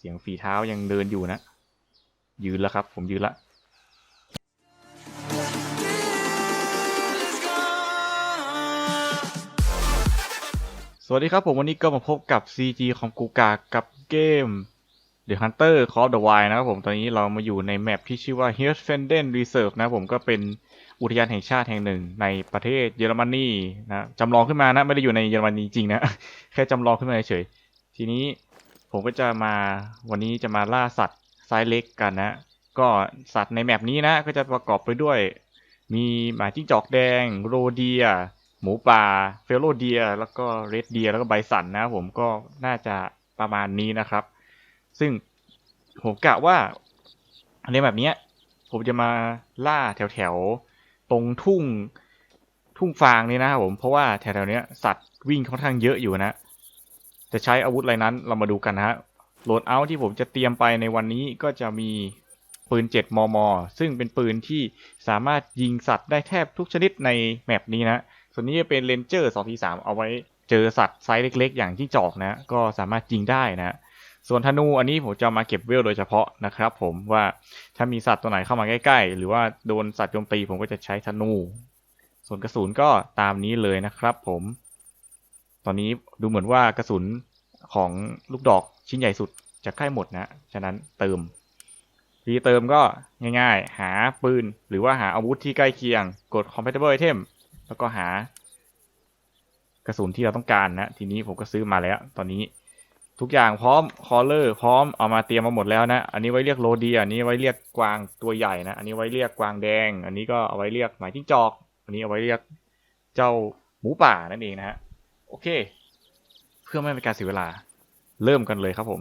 เสียงฝีเท้ายังเดินอยู่นะ ยืนแล้วครับ ผมยืนละสวัสดีครับผมวันนี้ก็มาพบกับ CG ของกูกากับเกม The Hunter Call of the Wild นะครับผมตอนนี้เรามาอยู่ในแมปที่ชื่อว่า h i r s f e n d e n Reserve นะผมก็เป็นอุทยานแห่งชาติแห่งหนึ่งในประเทศเยอรมนีนะจำลองขึ้นมานะ ไม่ได้อยู่ในเยอรมนีจริงนะ แค่จำลองขึ้นมาเฉยทีนี้ ผมก็จะมาวันนี้จะมาล่าสัตว์ไซส์เล็กกันนะ ก็สัตว์ในแมปนี้นะ ก็จะประกอบไปด้วย มีหมาจิ้งจอกแดง โรเดีย หมูป่า เฟลโลเดีย แล้วก็เรดเดีย แล้วก็ไบสันนะ ผมก็น่าจะประมาณนี้นะครับ ซึ่งผมกะว่าในแบบนี้ผมจะมาล่าแถวแถวๆตรงทุ่งทุ่งฟางนี่นะครับผมเพราะว่าแถวแถวๆนี้สัตว์วิ่งค่อนข้างเยอะอยู่นะ จะใช้อาวุธอะไรนั้นเรามาดูกันนะฮะโหลดเอาที่ผมจะเตรียมไปในวันนี้ก็จะมีปืน 7 มม ซึ่งเป็นปืนที่สามารถยิงสัตว์ได้แทบทุกชนิดในแมปนี้นะ ส่วนนี้จะเป็นเลนเจอร์2ที3เอาไว้เจอสัตว์ไซส์เล็ก ๆ อย่างที่จอกนะ ก็สามารถยิงได้นะ ส่วนธนูอันนี้ผมจะมาเก็บเวลโดยเฉพาะนะครับผมว่าถ้ามีสัตว์ตัวไหนเข้ามาใกล้ๆ หรือว่าโดนสัตว์โจมตีผมก็จะใช้ธนู ส่วนกระสุนก็ตามนี้เลยนะครับผม อนนี้ดูเหมือนว่ากระสุนของลูกดอกชิ้นใหญ่สุดจะใกล้หมดนะ ฉะนั้นเติมวิธีเติมก็ง่ายๆ หาปืน หรือว่าหาอาวุธที่ใกล้เคียง กด compatible item แล้วก็หากระสุนที่เราต้องการนะ ทีนี้ผมก็ซื้อมาแล้ว ตอนนี้ทุกอย่างพร้อมคอลเลอร์พร้อมเอามาเตรียมมาหมดแล้วนะ อันนี้ไว้เรียกโรเดีย อันนี้ไว้เรียกกวางตัวใหญ่นะ อันนี้ไว้เรียกกวางแดง อันนี้ก็เอาไว้เรียกหมายจิ้งจอก อันนี้เอาไว้เรียกเจ้าหมูป่านั่นเองนะฮะ โอเค เพื่อไม่เป็นการเสียเวลา เริ่มกันเลยครับผม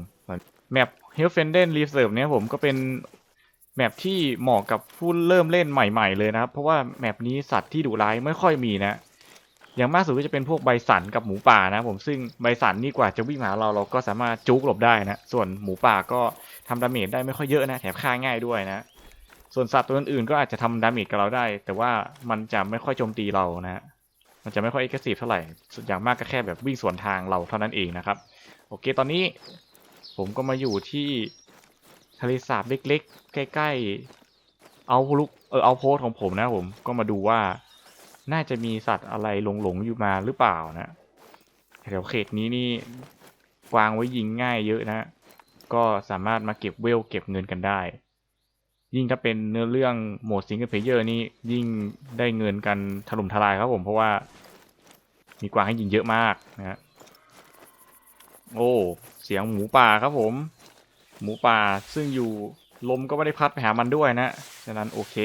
แมป h e l f e n d e n Reserve เนี่ยผมก็เป็นแมปที่เหมาะกับผู้เริ่มเล่นใหม่ ๆ เลยนะครับ เพราะว่าแมปนี้สัตว์ที่ดุร้ายไม่ค่อยมีนะ อย่างมากสุดก็จะเป็นพวกใบสันกับหมูป่านะผมซึ่งใบสันนี่กว่าจะวิ่งหาเราเราก็สามารถจุกหลบได้นะ ส่วนหมูป่าก็ทำดาเมจได้ไม่ค่อยเยอะนะแถมฆ่าง่ายด้วยนะ ส่วนสัตว์ตัวอื่นๆก็อาจจะทำดาเมจกับเราได้ แต่ว่ามันจะไม่ค่อยโจมตีเรานะ มันจะไม่ค่อยเอ็กซ์ซีฟเท่าไหร่อย่างมากก็แค่แบบวิ่งสวนทางเราเท่านั้นเองนะครับ โอเคตอนนี้ผมก็มาอยู่ที่ทะเลสาบเล็กๆ ใกล้ๆ เอาลุกเออเอาโพสของผมนะผมก็มาดูว่าน่าจะมีสัตว์อะไรหลงๆอยู่มาหรือเปล่านะแถวเขตนี้นี่วางไว้ยิงง่ายเยอะนะ ก็สามารถมาเก็บเวลเก็บเงินกันได้ ยิ่งถ้าเป็นเนื้อเรื่องโหมดซิงเกิลเพลเยอร์นี่ยิ่งได้เงินกันถล่มทลายครับผมเพราะว่า มีกวางให้ยิงเยอะมากนะฮะโอ้เสียงหมูป่าครับผม หมูป่าซึ่งอยู่ลมก็ไม่ได้พัดไปหามันด้วยนะฉะนั้นโอเค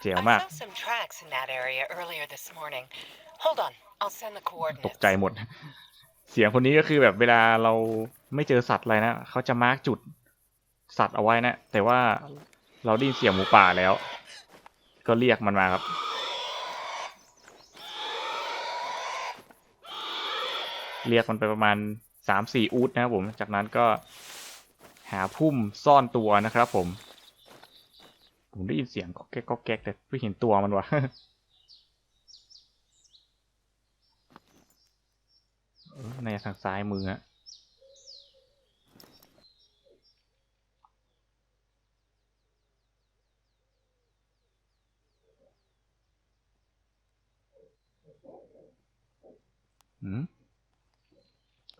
เจ๋ว I มาก saw some tracks in that area earlier this morning. Hold on, I'll send the ต coordinates. กใจหมด เสียงคนนี้ก็คือแบบเวลาเราไม่เจอสัตว์อะไรนะเขาจะมาร์กจุด สัตว์เอาไว้นะ แต่ว่าเราได้ยินเสียงหมูป่าแล้ว ก็เรียกมันมาครับ เรียกมันไปประมาณสามสี่อูดนะครับผม จากนั้นก็หาพุ่มซ่อนตัวนะครับผม ผมได้ยินเสียงก็แก๊กก็แก๊กแต่ไม่เห็นตัวมันวะเออในทางซ้ายมืออะ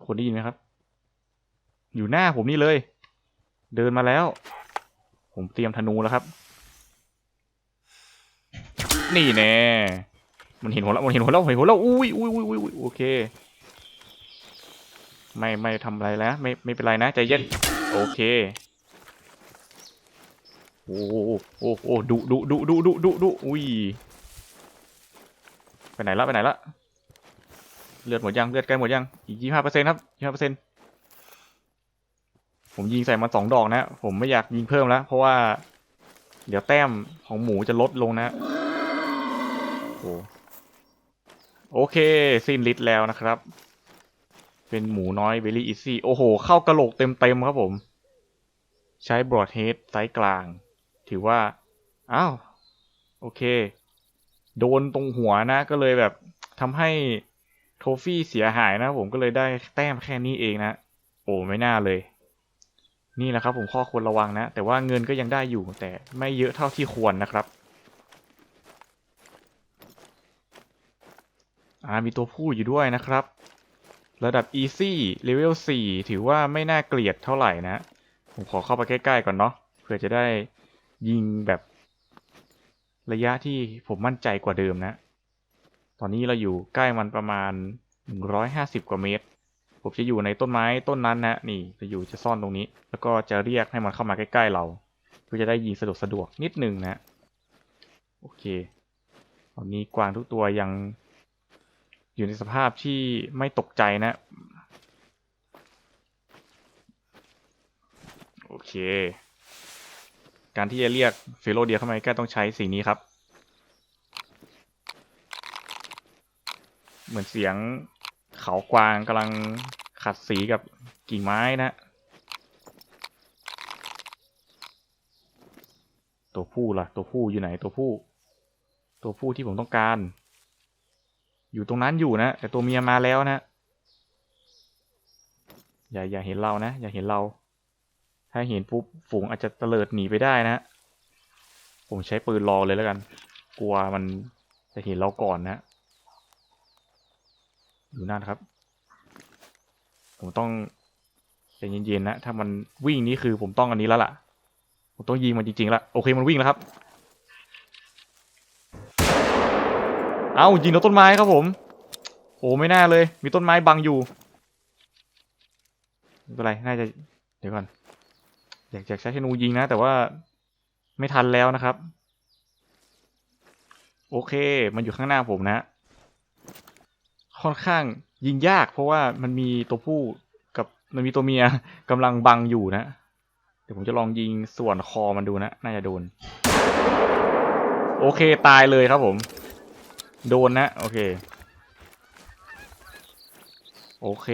คนได้ยินไหมครับ อยู่หน้าผมนี่เลย เดินมาแล้ว ผมเตรียมธนูแล้วครับ นี่แน่ มันเห็นหัวแล้วมันเห็นหัวแล้วเห็นหัวแล้วอุ้ยอุ้ยอุ้ยอุ้ยอุ้ยโอเค ไม่ไม่ทำอะไรแล้ว ไม่ไม่เป็นไรนะใจเย็น โอเคโอ้โหโอ้โหดุดุดุดุดุดุดุอุ้ย ไปไหนละไปไหนละ เลือดหมดยังเลือดใกล้หมดยังอีกยี่ห้าเปอร์เซ็นครับยี่ห้าเปอร์เซ็นผมยิงใส่มันสองดอกนะ ผมไม่อยากยิงเพิ่มแล้ว เพราะว่า เดี๋ยวแต้มของหมูจะลดลงนะโอ้โอเค สิ้นฤทธิ์แล้วนะครับ เป็นหมูน้อยเบลลี่อีซี่โอ้โห เข้ากระโหลกเต็มๆครับผม ใช้บรอดเฮดไซส์กลาง ถือว่า อ้าว โอเค โดนตรงหัวนะ ก็เลยแบบทำให้ โทฟี่เสียหายนะผมก็เลยได้แต้มแค่นี้เองนะ โอ้ไม่น่าเลย นี่แหละครับผมข้อควรระวังนะ แต่ว่าเงินก็ยังได้อยู่แต่ไม่เยอะเท่าที่ควรนะครับอ่ามีตัวผู้อยู่ด้วยนะครับ ระดับ easy level 4 ถือว่าไม่น่าเกลียดเท่าไหร่นะ ผมขอเข้าไปใกล้ ๆ ก่อนเนาะเพื่อจะได้ยิงแบบระยะที่ผมมั่นใจกว่าเดิมนะ ตอนนี้เราอยู่ใกล้มันประมาณ 150 กว่าเมตร ผมจะอยู่ในต้นไม้ต้นนั้นนะนี่จะอยู่จะซ่อนตรงนี้ แล้วก็จะเรียกให้มันเข้ามาใกล้ ๆ เรา เพื่อจะได้ยิงสะดวกสะดวกนิดนึงนะโอเค ตอนนี้กวางทุกตัวยังอยู่ในสภาพที่ไม่ตกใจนะ โอเค การที่จะเรียกเฟโลเดียเข้ามาใกล้ต้องใช้สิ่งนี้ครับ เหมือนเสียงเขากวางกำลังขัดสีกับกิ่งไม้นะ ตัวผู้ล่ะ ตัวผู้อยู่ไหนตัวผู้ ตัวผู้ที่ผมต้องการ อยู่ตรงนั้นอยู่นะ แต่ตัวเมียมาแล้วนะ อย่าอย่าเห็นเรานะ อย่าเห็นเรา ถ้าเห็นปุ๊บฝูงอาจจะเตลิดหนีไปได้นะ ผมใช้ปืนรอเลยแล้วกัน กลัวมันจะเห็นเราก่อนนะ อยู่นั่นครับ ผมต้องใจเย็นๆนะ ถ้ามันวิ่งนี่คือผมต้องอันนี้แล้วล่ะ ผมต้องยิงมันจริงๆล้วโอเคมันวิ่งแล้วครับ เอายิงต้นไม้ครับผม โอ้ไม่น่าเลย มีต้นไม้บังอยู่ไม่เป็นไร น่าจะ เดี๋ยวก่อน อยากจะใช้ธนูยิงนะ แต่ว่าไม่ทันแล้วนะครับ โอเค มันอยู่ข้างหน้าผมนะ ค่อนข้างยิงยาก เพราะว่ามันมีตัวผู้กับมันมีตัวเมียกำลังบังอยู่นะ เดี๋ยวผมจะลองยิงส่วนคอมันดูนะ น่าจะโดน โอเคตายเลยครับผม โดนนะ โอเค โอเค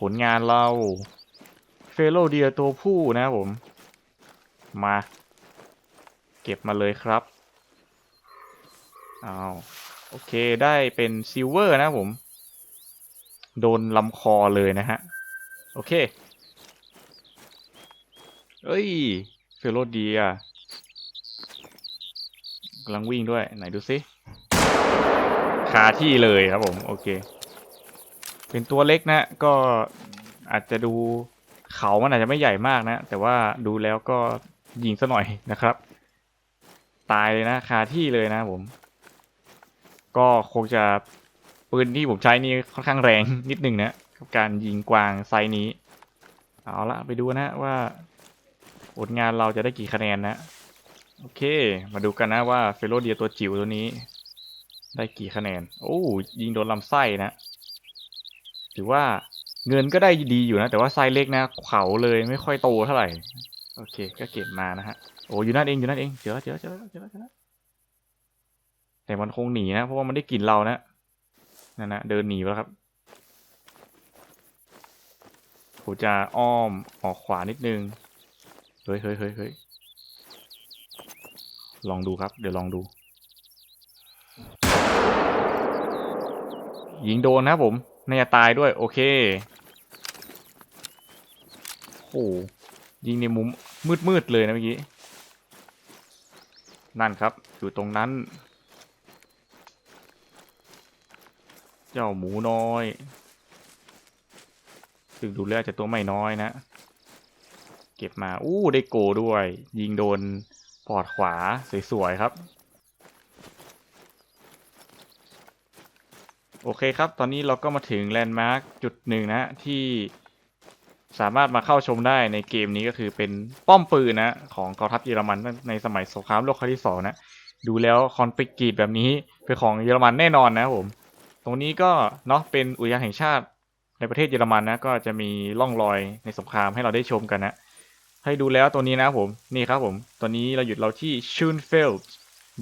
ผลงานเราเฟโลเดียตัวผู้นะผม มา เก็บมาเลยครับ อ้าว โอเคได้เป็นซิลเวอร์นะผม โดนลำคอเลยนะฮะ โอเค เอ้ยเฟลโลดียกำลังวิ่งด้วย ไหนดูซิคาที่เลยครับผม โอเค เป็นตัวเล็กนะ ก็อาจจะดูเขามันอาจจะไม่ใหญ่มากนะ แต่ว่าดูแล้วก็ยิงซะหน่อยนะครับ ตายเลยนะคาที่เลยนะผม ก็คงจะปืนที่ผมใช้นี่ค่อนข้างแรงนิดหนึ่งนะกับการยิงกวางไซนี้ เอาละไปดูนะว่าผลงานเราจะได้กี่คะแนนนะ โอเค มาดูกันนะว่าเฟโลเดียตัวจิ๋วตัวนี้ ได้กี่คะแนน โอ้ยิงโดนลำไส้นะ ถือว่าเงินก็ได้ดีอยู่นะ แต่ว่าไซส์เล็กนะเขาเลยไม่ค่อยโตเท่าไหร่ โอเค ก็เก็บมานะฮะ โอ้อยู่นั่นเองอยู่นั่นเองเจอเจอเจอเจอเจอ แต่มันคงหนีนะ เพราะว่ามันได้กลิ่นเรานะนั่นนะเดินหนีไปแล้วครับผมจะอ้อมออกขวานิดนึง เฮ้ยเฮ้ยเฮ้ยเฮ้ยลองดูครับ เดี๋ยวลองดู ยิงโดนนะผมน่าจะตายด้วย โอเค โอ้ยิงในมุมมืดๆเลยนะเมื่อกี้ นั่นครับ อยู่ตรงนั้น เจ้าหมูน้อยซึ่งดูแล้วจะตัวไม่น้อยนะ เก็บมา อู้ได้โกด้วย ยิงโดนปอดขวาสวยๆครับ โอเคครับ ตอนนี้เราก็มาถึงแลนด์มาร์คจุดหนึ่งนะ ที่สามารถมาเข้าชมได้ในเกมนี้ก็คือเป็นป้อมปืนนะ ของกองทัพเยอรมันในสมัยสงครามโลกครั้งที่สองนะ ดูแล้วคอนฟ lict กรีดแบบนี้เป็นของเยอรมันแน่นอนนะผม ตรงนี้ก็เนาะเป็นอุทยานแห่งชาติในประเทศเยอรมันนะก็จะมีร่องรอยในสงครามให้เราได้ชมกันนะให้ดูแล้วตัวนี้นะผมนี่ครับผมตัวนี้เราหยุดเราที่ Schönfeld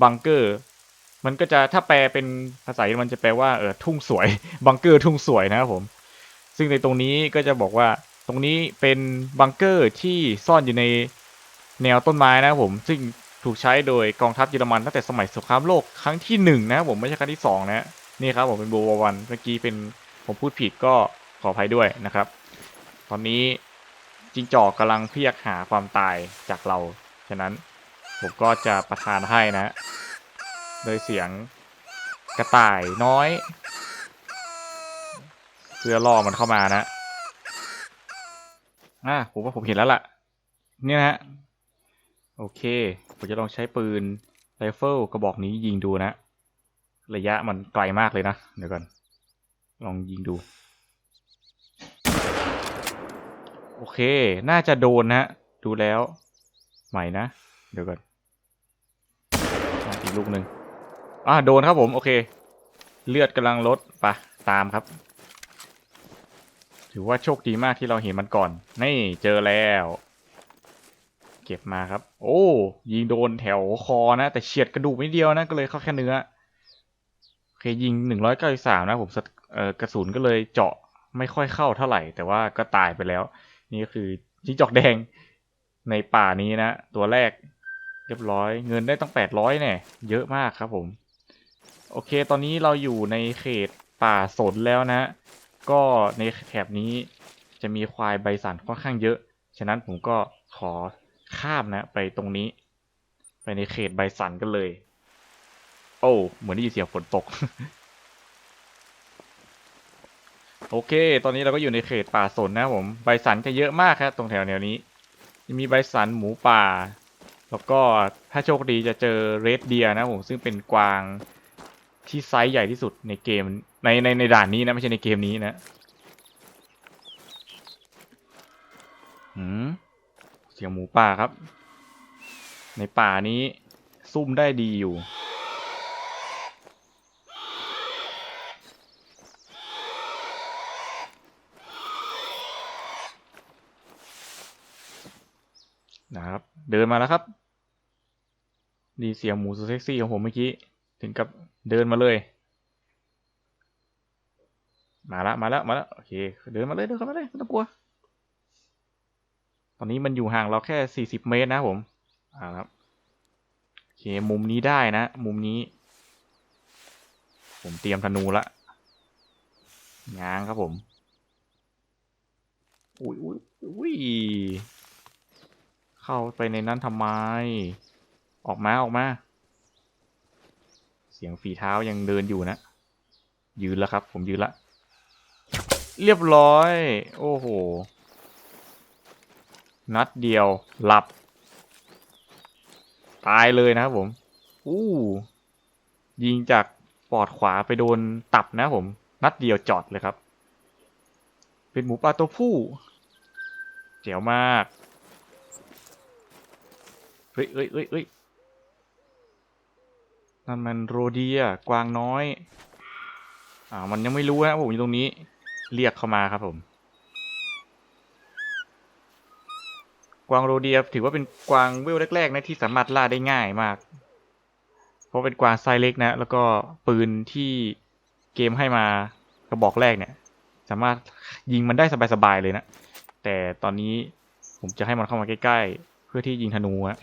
Bunker มันก็จะถ้าแปลเป็นภาษาเยอรมันจะแปลว่าเออทุ่งสวยบังเกอร์ทุ่งสวยนะครับผม ซึ่งในตรงนี้ก็จะบอกว่าตรงนี้เป็นบังเกอร์ที่ซ่อนอยู่ในแนวต้นไม้นะครับผม ซึ่งถูกใช้โดยกองทัพเยอรมันตั้งแต่สมัยสงครามโลกครั้งที่หนึ่งนะครับผมไม่ใช่ครั้งที่สองนะ นี่ครับผมเป็นโบววันเมื่อกี้เป็นผมพูดผิดก็ขออภัยด้วยนะครับ ตอนนี้จิงจอกกำลังเพียกหาความตายจากเรา ฉะนั้นผมก็จะประทานให้นะ โดยเสียงกระต่ายน้อยเพื่อล่อมันเข้ามานะอะผมว่าผมเห็นแล้วล่ะ เนี่ยนะฮะโอเค ผมจะลองใช้ปืนไรเฟิลกระบอกนี้ยิงดูนะ ระยะมันไกลมากเลยนะ เดี๋ยวก่อน ลองยิงดู โอเค น่าจะโดนนะ ดูแล้ว ใหม่นะ เดี๋ยวก่อนอีกลูกหนึ่งอ่าโดนครับผม โอเค เลือดกำลังลดปะตามครับ ถือว่าโชคดีมากที่เราเห็นมันก่อน นี่เจอแล้ว เก็บมาครับ โอ้ ยิงโดนแถวคอนะ แต่เฉียดกระดูกนิดเดียวนะ ก็เลยเข้าแค่เนื้อ เคยิงหนึ่งร้อยเก้าสิบสามนะผมกระสุนก็เลยเจาะไม่ค่อยเข้าเท่าไหร่ แต่ว่าก็ตายไปแล้ว นี่ก็คือจิ้งจอกแดงในป่านี้นะ ตัวแรกเรียบร้อย เงินได้ตั้งแปดร้อยเนี่ยเยอะมากครับผม โอเค ตอนนี้เราอยู่ในเขตป่าสนแล้วนะ ก็ในแถบนี้จะมีควายใบสันค่อนข้างเยอะ ฉะนั้นผมก็ขอข้ามนะไปตรงนี้ ไปในเขตใบสันกันเลย โอ้เหมือนได้ยินเสียงฝนตก โอเค ตอนนี้เราก็อยู่ในเขตป่าสนนะผมใบสันจะเยอะมากครับตรงแถวแนวนี้จะมีใบสันหมูป่า แล้วก็ถ้าโชคดีจะเจอเรดเดียนะผมซึ่งเป็นกวางที่ไซส์ใหญ่ที่สุดในเกมในในในด่านนี้นะไม่ใช่ในเกมนี้นะหืมเสียงหมูป่าครับ ในป่านี้ซุ่มได้ดีอยู่ นะครับ เดินมาแล้วครับดีเสียงหมูสุดเซ็กซี่ของผมเมื่อกี้ ถึงกับเดินมาเลย มาละมาละมาละโอเค เดินมาเลยเดินเข้ามาเลยไม่ต้องกลัว ตอนนี้มันอยู่ห่างเราแค่สี่สิบเมตรนะผมอ่าครับโอเคมุมนี้ได้นะ มุมนี้ ผมเตรียมธนูละง้างครับผมอุ้ยอุ้ยอุ้ย เข้าไปในนั้นทำไม ออกมาออกมา เสียงฝีเท้ายังเดินอยู่นะ ยืนแล้วครับ ผมยืนละ เรียบร้อย โอ้โห นัดเดียว หลับ ตายเลยนะครับผม อู้ยิงจากปอดขวาไปโดนตับนะผม นัดเดียวจอดเลยครับ เป็นหมูป่าตัวผู้ เจ๋วมาก เฮ้ยเฮ้ยเฮ้ยเฮ้ยนั่นมันโรเดียกวางน้อย อ่า มันยังไม่รู้นะผมอยู่ตรงนี้ เรียกเข้ามาครับผม กวางโรเดียถือว่าเป็นกวางเวลแรกๆนะที่สามารถล่าได้ง่ายมาก เพราะเป็นกวางไซส์เล็กนะ แล้วก็ปืนที่เกมให้มากระบอกแรกเนี่ย สามารถยิงมันได้สบายๆเลยนะ แต่ตอนนี้ผมจะให้มันเข้ามาใกล้ๆ เพื่อที่ยิงธนูอะ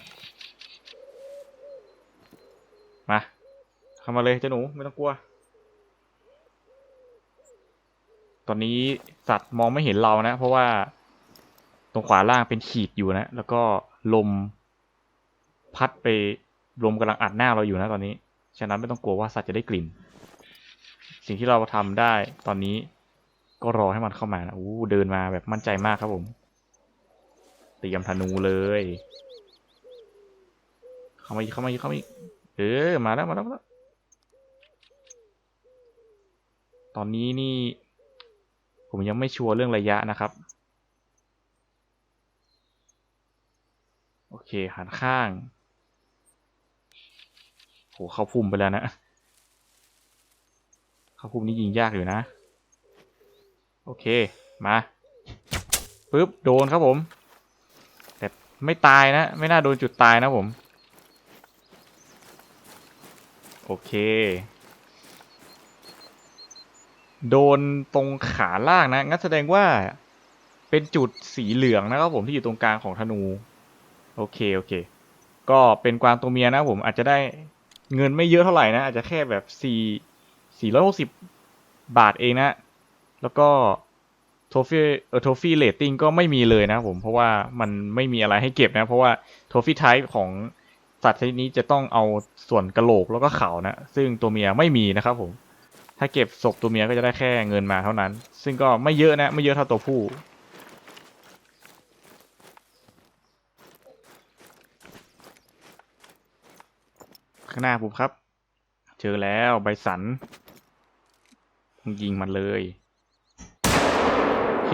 มาเข้ามาเลยเจ้าหนูไม่ต้องกลัว ตอนนี้สัตว์มองไม่เห็นเรานะ เพราะว่าตรงขวาล่างเป็นขีดอยู่นะ แล้วก็ลมพัดไปลมกำลังอัดหน้าเราอยู่นะตอนนี้ ฉะนั้นไม่ต้องกลัวว่าสัตว์จะได้กลิ่น สิ่งที่เราทำได้ตอนนี้ก็รอให้มันเข้ามานะอู้เดินมาแบบมั่นใจมากครับผม เตรียมธนูเลย เข้ามาอีกเข้ามาอีกเข้ามาอีก เออ มาแล้ว มาแล้วมาแล้ว ตอนนี้นี่ ผมยังไม่ชัวร์เรื่องระยะนะครับ โอเค หันข้าง โห เข้าพุ่มไปแล้วนะ เข้าพุ่มนี่ยิงยากอยู่นะ โอเค มาปึ๊บ โดนครับผม แต่ไม่ตายนะ ไม่น่าโดนจุดตายนะผม โอเค โดนตรงขาล่างนะงั้นแสดงว่าเป็นจุดสีเหลืองนะครับผมที่อยู่ตรงกลางของธนู โอเคโอเค ก็เป็นกวางตัวเมียนะผมอาจจะได้เงินไม่เยอะเท่าไหร่นะ อาจจะแค่แบบสี่สี่ร้อยหกสิบบาทเองนะ แล้วก็โทฟี่เออโทฟี่เรตติ้งก็ไม่มีเลยนะผมเพราะว่ามันไม่มีอะไรให้เก็บนะ เพราะว่าโทฟี่ไทป์ของ สัตว์ชนิดนี้จะต้องเอาส่วนกระโหลกแล้วก็เขานะ ซึ่งตัวเมียไม่มีนะครับผม ถ้าเก็บศพตัวเมียก็จะได้แค่เงินมาเท่านั้น ซึ่งก็ไม่เยอะนะ ไม่เยอะเท่าตัวผู้ข้างหน้าผมครับ เจอแล้วใบสันยิงมันเลยโอเค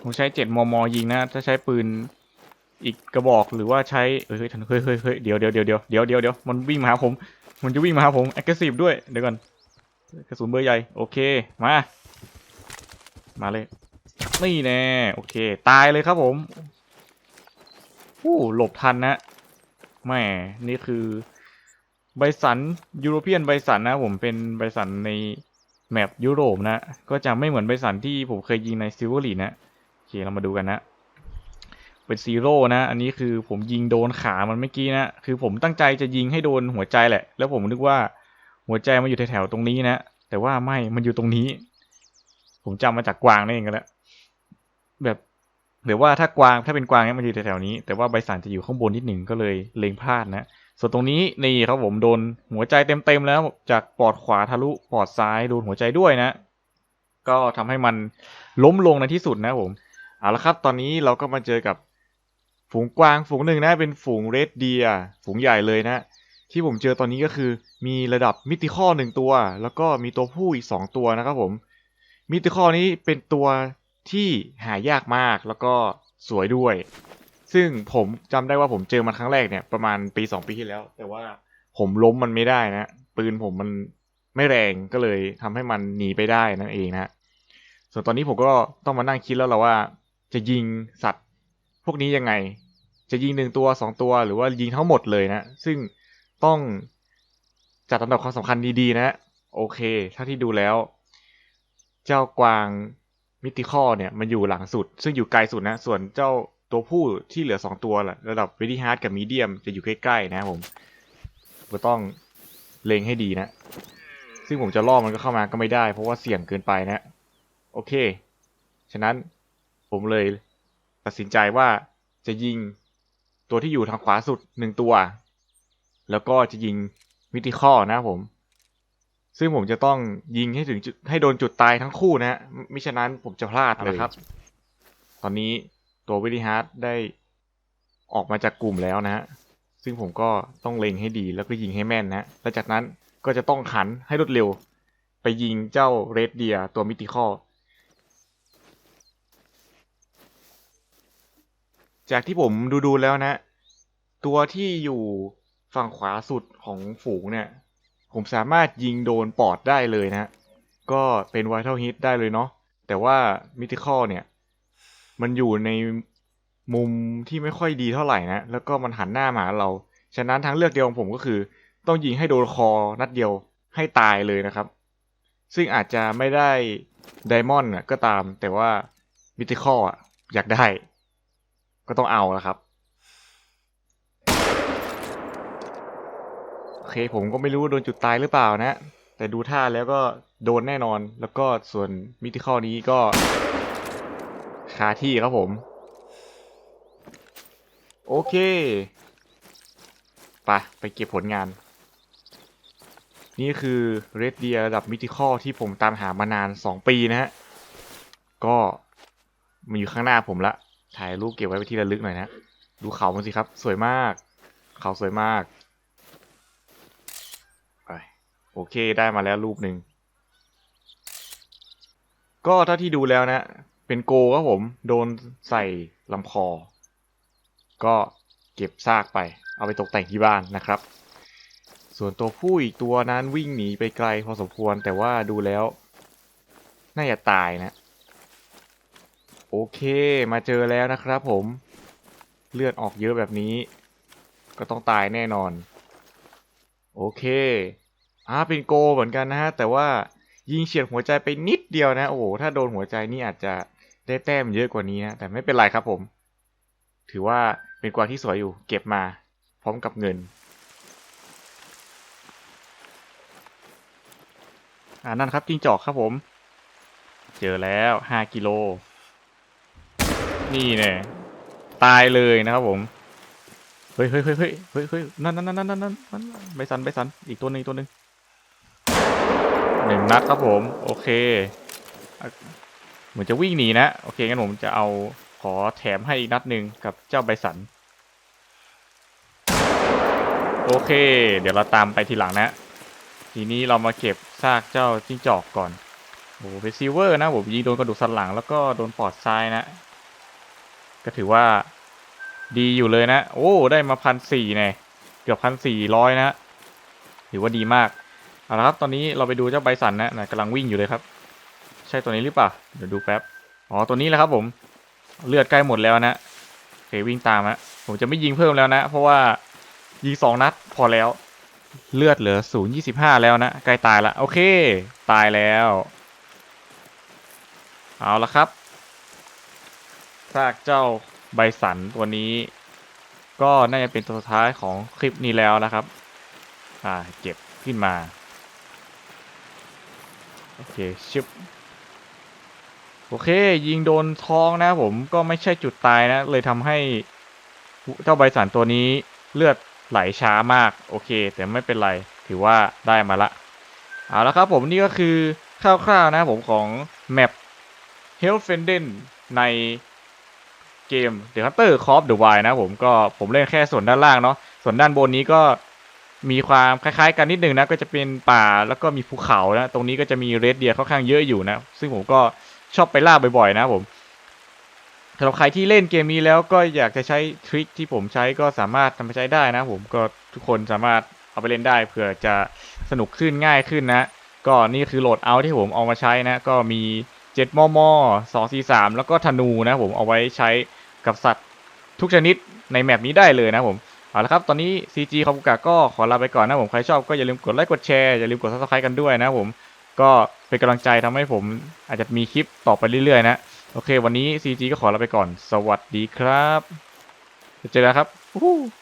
ผมใช้เจ็ดมมยิงนะ ถ้าใช้ปืน อีกกระบอกหรือว่าใช้เฮ้ยเฮ้ยเฮ้ยเฮ้ยเดี๋ยวเดี๋ยวเดี๋ยวเดี๋ยวเดี๋ยวเดี๋ยวเดี๋ยวมันวิ่งมาหาผม มันจะวิ่งมาหาผม aggressive ด้วย เดี๋ยวก่อน กระสุนเบอร์ใหญ่ โอเค มา มาเลย นี่แน่ โอเค ตายเลยครับผมอู้หลบทันนะแหม่นี่คือไบสันยูโรเปียนไบสันนะผมเป็นไบสันในแมปยุโรปนะ ก็จะไม่เหมือนไบสันที่ผมเคยยิงในซิลเวอร์ลีนะ โอเค เรามาดูกันนะ เป็นซีโร่นะ อันนี้คือผมยิงโดนขามันเมื่อกี้นะ คือผมตั้งใจจะยิงให้โดนหัวใจแหละ แล้วผมนึกว่าหัวใจมันอยู่แถวๆตรงนี้นะ แต่ว่าไม่ มันอยู่ตรงนี้ ผมจำมาจากกวางนั่นเองกันแล้ว แบบหรือว่าถ้ากวางถ้าเป็นกวางเนี่ยมันอยู่แถวๆนี้ แต่ว่าใบสันจะอยู่ข้างบนนิดหนึ่งก็เลยเล็งพลาดนะ ส่วนตรงนี้นี่ครับผมโดนหัวใจเต็มๆแล้วจากปอดขวาทะลุปอดซ้ายโดนหัวใจด้วยนะ ก็ทำให้มันล้มลงในที่สุดนะผม เอาละครับ ตอนนี้เราก็มาเจอกับ ฝูงกวางฝูงหนึ่งนะเป็นฝูงเรดเดียฝูงใหญ่เลยนะ ที่ผมเจอตอนนี้ก็คือมีระดับมิติข้อหนึ่งตัว แล้วก็มีตัวผู้อีกสองตัวนะครับผมมิติข้อนี้เป็นตัวที่หายากมากแล้วก็สวยด้วย ซึ่งผมจำได้ว่าผมเจอมันครั้งแรกเนี่ยประมาณปีสองปีที่แล้ว แต่ว่าผมล้มมันไม่ได้นะ ปืนผมมันไม่แรงก็เลยทำให้มันหนีไปได้นั่นเองนะส่วนตอนนี้ผมก็ต้องมานั่งคิดแล้วแหละว่าจะยิงสัตว์ วกนี้ยังไง จะยิงหนึ่งตัวสองตัวหรือว่ายิงทั้งหมดเลยนะ ซึ่งต้องจัดลำดับความสำคัญดีๆ นะ โอเคเท่าที่ดูแล้ว เจ้ากวางมิติคอเนี่ยมันอยู่หลังสุด ซึ่งอยู่ไกลสุดนะ ส่วนเจ้าตัวผู้ที่เหลือสองตัวล่ะระดับ very hard กับ medium จะอยู่ใกล้ๆ นะผม ก็ต้องเล็งให้ดีนะ ซึ่งผมจะล่อมันก็เข้ามาก็ไม่ได้ เพราะว่าเสี่ยงเกินไปนะ โอเค ฉะนั้นผมเลย ตัดสินใจว่าจะยิงตัวที่อยู่ทางขวาสุดหนึ่งตัว แล้วก็จะยิงมิติข้อนะผม ซึ่งผมจะต้องยิงให้ถึงจุดให้โดนจุดตายทั้งคู่นะฮะมิฉะนั้นผมจะพลาดเลยครับ ตอนนี้ตัววิลลี่ฮาร์ดได้ออกมาจากกลุ่มแล้วนะฮะ ซึ่งผมก็ต้องเล็งให้ดีแล้วก็ยิงให้แม่นนะและจากนั้นก็จะต้องหันให้รวดเร็ว ไปยิงเจ้าเรดเดียตัวมิติคอ จากที่ผมดูดูแล้วนะ ตัวที่อยู่ฝั่งขวาสุดของฝูงเนี่ย ผมสามารถยิงโดนปอดได้เลยนะ ก็เป็นไวท์เท l ฮิตได้เลยเนาะแต่ว่ามิติคอลเนี่ย มันอยู่ในมุมที่ไม่ค่อยดีเท่าไหร่นะ แล้วก็มันหันหน้ามาหาเรา ฉะนั้นทางเลือกเดียวของผมก็คือ ต้องยิงให้โดนคอนัดเดียวให้ตายเลยนะครับ ซึ่งอาจจะไม่ได้ไดมอนด์ก็ตาม แต่ว่ามิติคอลอยากได้ ก็ต้องเอาแล้วครับ โอเคผมก็ไม่รู้ว่าโดนจุดตายหรือเปล่านะ แต่ดูท่าแล้วก็โดนแน่นอน แล้วก็ส่วนมิติข้อนี้ก็คาที่ครับผม โอเคไปไปเก็บผลงาน นี่คือเรดเดียระดับมิติข้อที่ผมตามหามานาน 2 ปีนะฮะ ก็มาอยู่ข้างหน้าผมละ ถ่ายรูปเก็บไว้เป็นที่ระลึกหน่อยนะ ดูเขามันสิครับ สวยมาก เขาสวยมากไปโอเคได้มาแล้วรูปหนึ่ง ก็เท่าที่ดูแล้วนะ เป็นโกครับผม โดนใส่ลำคอ ก็เก็บซากไป เอาไปตกแต่งที่บ้านนะครับ ส่วนตัวผู้อีกตัวนั้นวิ่งหนีไปไกลพอสมควรแต่ว่าดูแล้ว น่าจะตายนะ โอเคมาเจอแล้วนะครับผม เลือดออกเยอะแบบนี้ ก็ต้องตายแน่นอน โอเคอ่าเป็นโกเหมือนกันนะฮะ แต่ว่ายิงเฉียดหัวใจไปนิดเดียวนะ โอ้โห ถ้าโดนหัวใจนี่อาจจะได้แต้มเยอะกว่านี้นะ แต่ไม่เป็นไรครับผม ถือว่าเป็นกวางที่สวยอยู่ เก็บมาพร้อมกับเงินอ่านั่นครับจิงจอกครับผม เจอแล้วห้ากิโล นี่แน่ตายเลยนะครับผม เฮ้ยเฮ้ยเฮ้ยเฮ้ยเฮ้ยเฮ้ยนั่นนั่นนั่นนั่นนั่นนั่นใบสันใบสันอีกตัวหนึงตัวหนึ่งหนึ่งนัดครับผม โอเค เหมือนจะวิ่งหนีนะ โอเคงั้นผมจะเอาขอแถมให้อีกนัดหนึ่งกับเจ้าใบสัน โอเค เดี๋ยวเราตามไปทีหลังนะ ทีนี้เรามาเก็บซากเจ้าจิ้งจอกก่อนโอ้โหเป็นซิลเวอร์นะผมยิงโดนกระดูกสันหลังแล้วก็โดนปอดซ้ายนะ ก็ถือว่าดีอยู่เลยนะ โอ้ ได้มาพันสี่เนี่ยเกือบพันสี่ร้อยนะถือว่าดีมาก เอาละครับ ตอนนี้เราไปดูเจ้าไบสันนะนะกำลังวิ่งอยู่เลยครับ ใช่ตัวนี้หรือเปล่า เดี๋ยวดูแป๊บ อ๋อ ตัวนี้แหละครับผม เลือดใกล้หมดแล้วนะโอเควิ่งตามนะผมจะไม่ยิงเพิ่มแล้วนะ เพราะว่ายิงสองนัดพอแล้ว เลือดเหลือศูนย์ยี่สิบห้าแล้วนะ ใกล้ตายละ โอเค ตายแล้ว เอาละครับากเจ้าไบสันตัวนี้ ก็น่าจะเป็นตัวสุดท้ายของคลิปนี้แล้วนะครับ อ่าเก็บขึ้นมา โอเคชึบโอเค ยิงโดนท้องนะผมก็ไม่ใช่จุดตายนะ เลยทำให้เจ้าไบสันตัวนี้เลือดไหลช้ามาก โอเค แต่ไม่เป็นไรถือว่าได้มาละเอาละครับผมนี่ก็คือคร่าวๆนะผมของแมป h e l f e n d e n ใน เกม The Hunter Call of the Wild นะผมก็ผมเล่นแค่ส่วนด้านล่างเนาะส่วนด้านบนนี้ก็มีความคล้ายๆกันนิดนึงนะก็จะเป็นป่าแล้วก็มีภูเขานะตรงนี้ก็จะมีเรดเดียค่อนข้างเยอะอยู่นะซึ่งผมก็ชอบไปล่าบ่อยๆนะผมสำหรับใครที่เล่นเกมนี้แล้วก็อยากจะใช้ทริคที่ผมใช้ก็สามารถนำไปใช้ได้นะผมก็ทุกคนสามารถเอาไปเล่นได้เผื่อจะสนุกขึ้นง่ายขึ้นนะก็นี่คือโหลดเอาที่ผมเอามาใช้นะก็มี 7มม 2 4 3 แล้วก็ธนูนะผมเอาไว้ใช้ กับสัตว์ทุกชนิดในแมปนี้ได้เลยนะผมเอาละครับ ตอนนี้ CG คอมกุกะก็ขอลาไปก่อนนะผม ใครชอบก็อย่าลืมกดไลค์กดแชร์ อย่าลืมกด subscribe กันด้วยนะผม ก็เป็นกำลังใจทำให้ผมอาจจะมีคลิปต่อไปเรื่อยๆนะ โอเค วันนี้ CG ก็ขอลาไปก่อน สวัสดีครับ เจอกันครับ